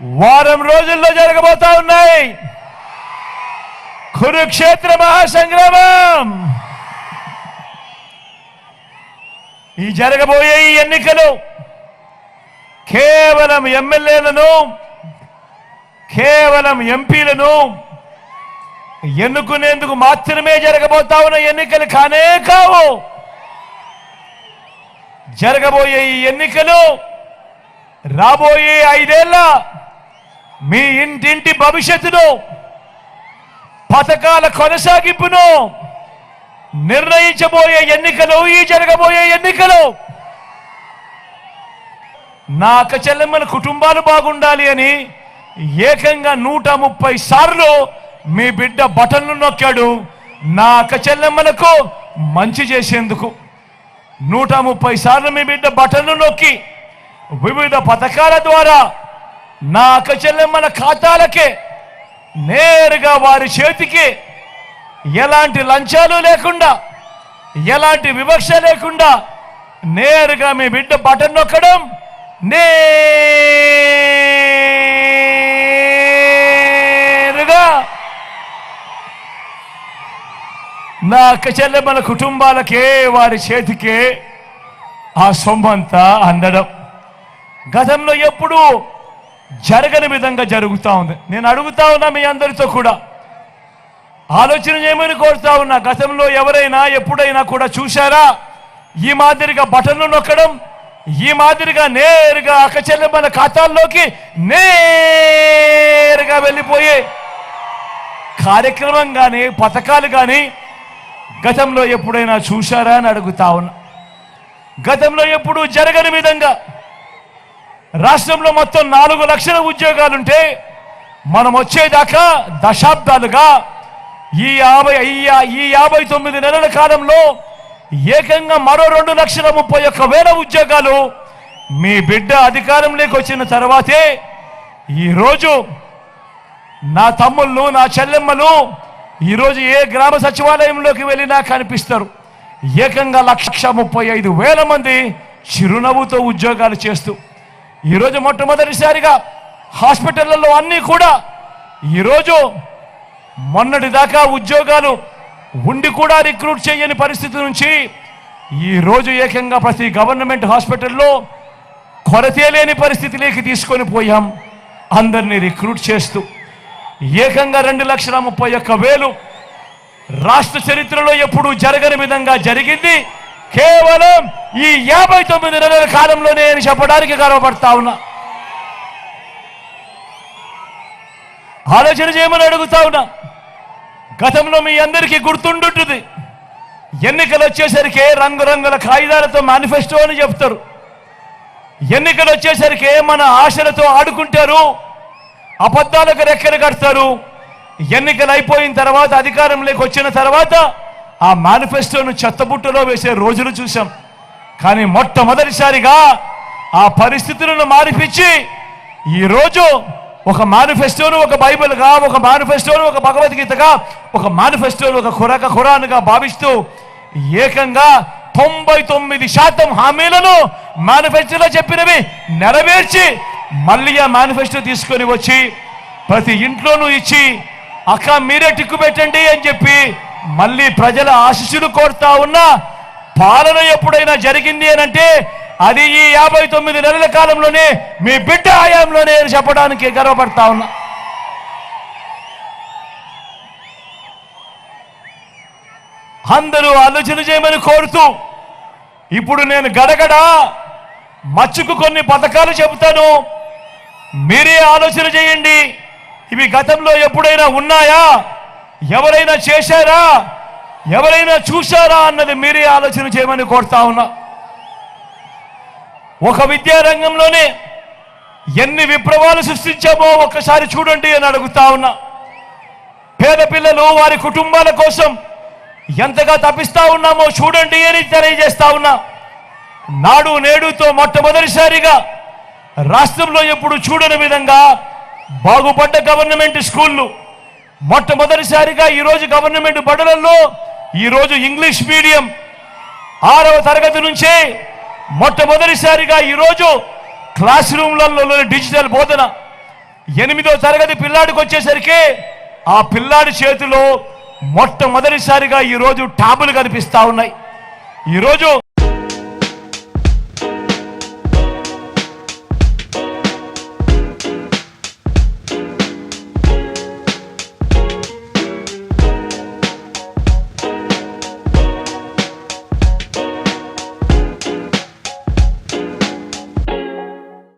వారం రోజుల్లో జరగబోతా ఉన్నాయి. కురుక్షేత్ర మహాసంగ్రామం. ఈ జరగబోయే ఈ ఎన్నికలు కేవలం ఎమ్మెల్యేలను కేవలం ఎంపీలను ఎన్నుకునేందుకు మాత్రమే జరగబోతా ఉన్న ఎన్నికలు కానే కావు. జరగబోయే ఈ ఎన్నికలు రాబోయే ఐదేళ్ళ మీ ఇంటింటి భవిష్యత్తును పథకాల కొనసాగింపును నిర్ణయించబోయే ఎన్నికలు ఈ జరగబోయే ఎన్నికలు. నా అక్క చెల్లెమ్మల కుటుంబాలు బాగుండాలి అని ఏకంగా నూట ముప్పై సార్లు మీ బిడ్డ బటన్లు నొక్కాడు. నా అక్క చెల్లెమ్మలకు మంచి చేసేందుకు నూట ముప్పై సార్లు మీ బిడ్డ బటన్లు నొక్కి వివిధ పథకాల ద్వారా నా అక్క ఖాతాలకే నేరుగా వారి చేతికి ఎలాంటి లంచాలు లేకుండా ఎలాంటి వివక్ష లేకుండా నేరుగా మీ బిడ్డ బటన్ నొక్కడం నేరుగా నా అక్క కుటుంబాలకే వారి చేతికే ఆ సొమ్మంతా అందడం. గతంలో ఎప్పుడూ జరగని విధంగా జరుగుతూ ఉంది. నేను అడుగుతా ఉన్నా మీ అందరితో కూడా. ఆలోచన చేయమని కోరుతా ఉన్నా గతంలో ఎవరైనా ఎప్పుడైనా కూడా చూశారా? ఈ మాదిరిగా బటన్లు నొక్కడం ఈ మాదిరిగా నేరుగా అక్క మన ఖాతాల్లోకి నేరుగా వెళ్ళిపోయే కార్యక్రమం కానీ పథకాలు కానీ గతంలో ఎప్పుడైనా చూశారా అని అడుగుతా ఉన్నా. గతంలో ఎప్పుడు జరగని విధంగా రాష్ట్రంలో మొత్తం నాలుగు లక్షల ఉద్యోగాలుంటే మనం వచ్చేదాకా దశాబ్దాలుగా ఈ యాభై ఈ ఈ యాభై తొమ్మిది నెలల కాలంలో ఏకంగా మరో రెండు లక్షల ముప్పై ఒక్క వేల ఉద్యోగాలు మీ బిడ్డ అధికారంలోకి వచ్చిన తర్వాతే ఈరోజు నా తమ్ముళ్ళు నా చెల్లెమ్మలు ఈరోజు ఏ గ్రామ సచివాలయంలోకి వెళ్ళినా కనిపిస్తారు. ఏకంగా లక్ష ముప్పై ఐదు వేల మంది చిరునవ్వుతో ఉద్యోగాలు చేస్తూ ఈరోజు మొట్టమొదటిసారిగా హాస్పిటళ్ళలో అన్నీ కూడా ఈరోజు మొన్నటి దాకా ఉద్యోగాలు ఉండి కూడా రిక్రూట్ చేయని పరిస్థితి నుంచి ఈరోజు ఏకంగా ప్రతి గవర్నమెంట్ హాస్పిటల్లో కొరతే లేని పరిస్థితిలోకి తీసుకొని పోయాం. అందరినీ రిక్రూట్ చేస్తూ ఏకంగా రెండు లక్షల ముప్పై ఒక్క వేలు రాష్ట్ర చరిత్రలో ఎప్పుడూ జరగని విధంగా జరిగింది. కేవలం ఈ యాభై తొమ్మిది నెలల కాలంలోనే అని చెప్పడానికి గర్వపడతా ఉన్నా. ఆలోచన చేయమని అడుగుతా ఉన్నా. గతంలో మీ అందరికీ గుర్తుండుంటుంది. ఎన్నికలు వచ్చేసరికి రంగురంగుల కాగితాలతో మేనిఫెస్టో అని చెప్తారు. ఎన్నికలు వచ్చేసరికి మన ఆశలతో ఆడుకుంటారు. అబద్ధాలకు రెక్కలు కడతారు. ఎన్నికలు అయిపోయిన తర్వాత అధికారంలోకి వచ్చిన తర్వాత ఆ మేనిఫెస్టోను చెత్తబుట్టలో వేసే రోజులు చూసాం కానీ మొట్టమొదటిసారిగా ఆ పరిస్థితులను మారిపించి ఈరోజు ఒక మేనిఫెస్టోను ఒక బైబిల్గా ఒక మేనిఫెస్టోను ఒక భగవద్గీతగా ఒక మేనిఫెస్టోను ఒక ఖురాక ఖురాన్గా భావిస్తూ ఏకంగా తొంభై తొమ్మిది శాతం హామీలను మేనిఫెస్టోలో చెప్పినవి నెరవేర్చి మళ్ళీ ఆ మేనిఫెస్టో తీసుకొని వచ్చి ప్రతి ఇంట్లోనూ ఇచ్చి అక్క మీరే టిక్కు పెట్టండి అని చెప్పి మళ్ళీ ప్రజల ఆశీస్సులు కోరుతా ఉన్నా పాలన ఎప్పుడైనా జరిగింది అని అంటే అది ఈ యాభై తొమ్మిది నెలల కాలంలోనే మీ బిడ్డ హయాంలోనే అని చెప్పడానికి గర్వపడతా ఉన్నా. అందరూ ఆలోచన చేయమని కోరుతూ ఇప్పుడు నేను గడగడ మచ్చుకు కొన్ని పథకాలు చెబుతాను. మీరే ఆలోచన చేయండి. ఇవి గతంలో ఎప్పుడైనా ఉన్నాయా? ఎవరైనా చేశారా? ఎవరైనా చూశారా అన్నది మీరే ఆలోచన చేయమని కోరుతా ఉన్నా. ఒక విద్యారంగంలోనే ఎన్ని విప్లవాలు సృష్టించామో ఒక్కసారి చూడండి అని అడుగుతా ఉన్నా. పేద పిల్లలు వారి కుటుంబాల కోసం ఎంతగా తప్పిస్తా ఉన్నామో చూడండి అని తెలియజేస్తా ఉన్నా. నాడు నేడుతో మొట్టమొదటిసారిగా రాష్ట్రంలో ఎప్పుడు చూడని విధంగా బాగుపడ్డ గవర్నమెంట్ స్కూళ్ళు మొట్టమొదటిసారిగా ఈరోజు గవర్నమెంట్ బడులలో ఈరోజు ఇంగ్లీష్ మీడియం ఆరవ తరగతి నుంచే మొట్టమొదటిసారిగా ఈరోజు క్లాస్ రూమ్లలో డిజిటల్ బోధన ఎనిమిదో తరగతి పిల్లాడికి వచ్చేసరికి ఆ పిల్లాడి చేతిలో మొట్టమొదటిసారిగా ఈరోజు ట్యాబులు కనిపిస్తా ఉన్నాయి. ఈరోజు